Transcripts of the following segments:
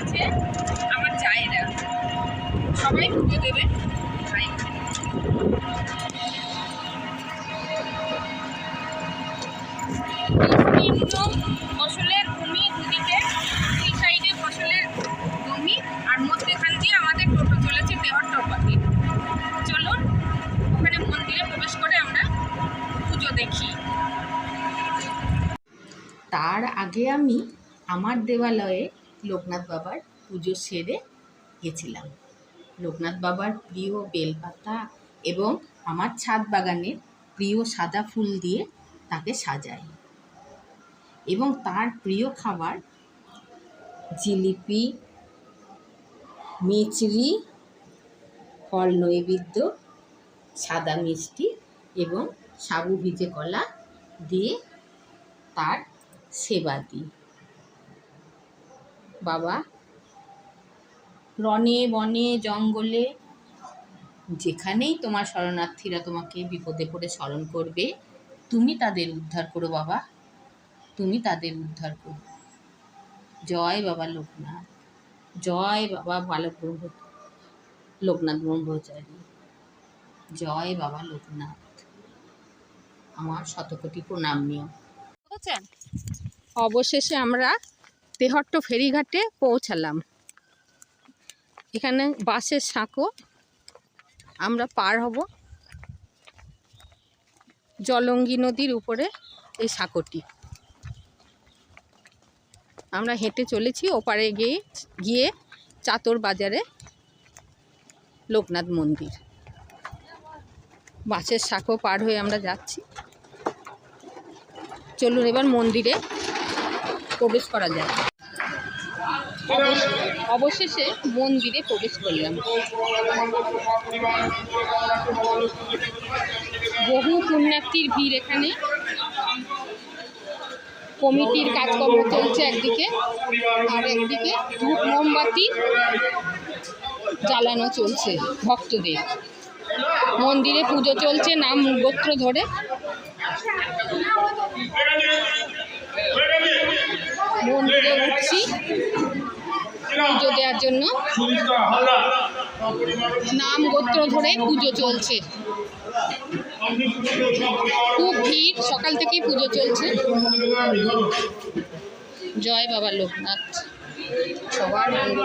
আছে, আমার জায়েরা। সবাই পুজো দেবে। ফসলের ভূমি সাইডে ফসলের আর মধ্যেখান দিয়ে আমাদের টোটো চলুন, ওখানে মন্দিরে প্রবেশ করে আমরা পুজো দেখি। তার আগে আমি আমার দেবালয়ে লোকনাথ বাবার পুজো সেরে গেছিলাম। লোকনাথ বাবার প্রিয় বেলপাতা এবং আমার ছাদ বাগানের প্রিয় সাদা ফুল দিয়ে তাকে সাজাই এবং তার প্রিয় খাবার জিলিপি মিচড়ি ফল নৈবেদ্য, সাদা মিষ্টি এবং সাবু ভিজে কলা দিয়ে তার সেবা দিই। বাবা। রনে বনে, জঙ্গলে, যেখানেই তোমার শরণার্থীরা তোমাকে বিপদে পড়ে স্মরণ করবে, তুমি তাদের উদ্ধার করো বাবা। তুমি তাদের উদ্ধার করো। জয় বাবা লোকনাথ। জয় বাবা বালক ব্রহ্ম লোকনাথ ব্রহ্মচারী। জয় বাবা লোকনাথ। আমার শতকোটি প্রণাম বুঝেছেন অবশেষে আমরা তেহট্ট ফেরিঘাটে পৌঁছালাম। এখানে বাসের সাঁকো। আমরা পার হব। জলঙ্গি নদীর উপরে এই সাঁকোটি। আমরা হেঁটে চলেছি। ওপারে গিয়ে গিয়ে চাতর বাজারে লোকনাথ মন্দির। বাসের সাঁকো পার হয়ে আমরা যাচ্ছি। চলুন এবার মন্দিরে প্রবেশ করা যায়। অবশ- অবশেষে মন্দিরে প্রবেশ করলাম। বহু পুণ্যার্থীর ভিড় এখানে। কমিটির কাজকর্ম চলছে একদিকে, আর একদিকে ধূপ মোমবাতি জ্বালানো চলছে ভক্তদের। মন্দিরে পুজো চলছে নাম গোত্র ধরে। মন্দিরে উঠছি পুজো দেওয়ার জন্য। নাম গোত্র ধরে পুজো চলছে। খুব ভিড়, সকাল থেকেই পুজো চলছে। জয় বাবা লোকনাথ। সবার মঙ্গল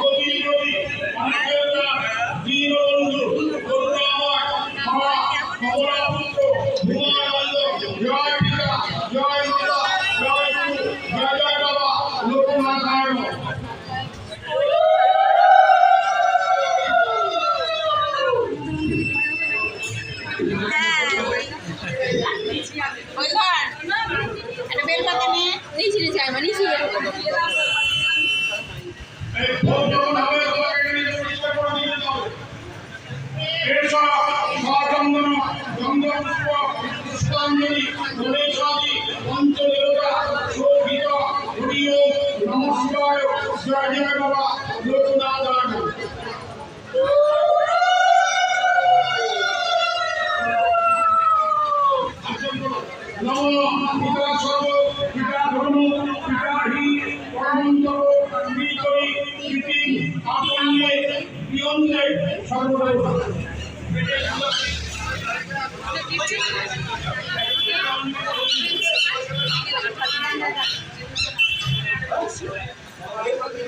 বাবা লোকনাথ নারায়ণ নম পিতা সর্ব পিতা ধর্ম পিতা হি পরমন্তর বিতরি ইতি আপন্নে বিয়ন্তে সর্বদেবতা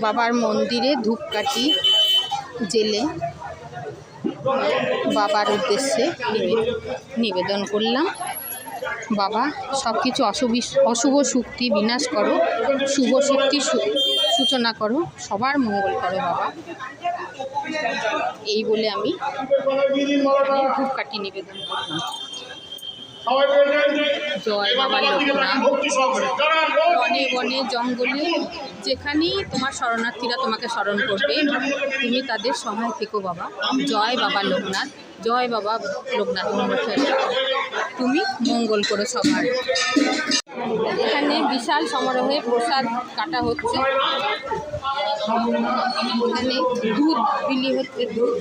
বাবার মন্দিরে ধূপকাঠি জেলে বাবার উদ্দেশ্যে নিবে- নিবেদন করলাম। বাবা সব কিছু অশুভ অশুভ শক্তি বিনাশ করো, শুভ শক্তি সূচনা করো, সবার মঙ্গল করো বাবা। এই বলে আমি ধূপকাঠি নিবেদন করলাম। জয় বাবা লোকনাথ। বনে বনে জঙ্গলে যেখানেই তোমার শরণার্থীরা তোমাকে স্মরণ করবে তুমি তাদের সহায় থেকো বাবা। জয় বাবা লোকনাথ জয় বাবা লোকনাথ তুমি মঙ্গল করো সবার। এখানে বিশাল সমারোহে প্রসাদ কাটা হচ্ছে এখানে দুধ বিলি হচ্ছে দুধ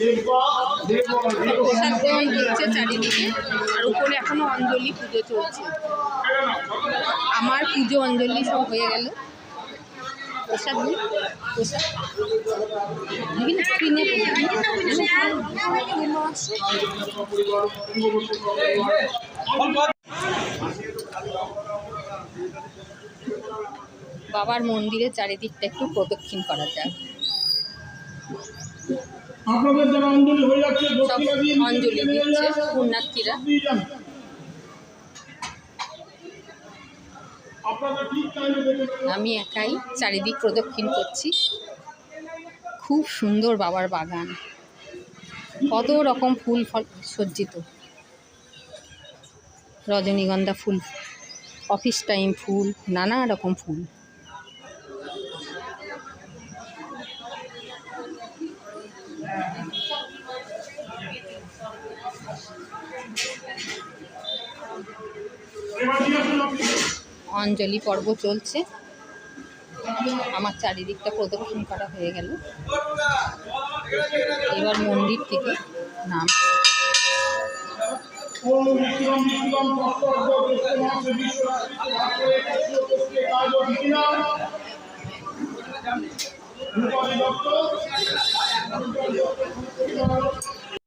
প্রসাদ গ্রহণ হচ্ছে চারিদিকে আর উপরে এখনও অঞ্জলি পুজো চলছে আমার পুজো অঞ্জলি সব হয়ে গেল প্রসাদ প্রসাদ দিবি না স্ক্রিনে বাবার মন্দিরের চারিদিকটা একটু প্রদক্ষিণ করা আপনাদের যারা অঞ্জলি হয়ে যাচ্ছে দিচ্ছে পুণ্যার্থীরা। আমি একাই চারিদিক প্রদক্ষিণ করছি। খুব সুন্দর বাবার বাগান। কত রকম ফুল ফল সজ্জিত। রজনীগন্ধা ফুল অফিস টাইম ফুল নানা রকম ফুল। অঞ্জলি পর্ব চলছে। আমার চারিদিকটা প্রদক্ষিণ করা হয়ে গেল। এবার মন্দির থেকে নাম। ওম বিষ্ণুম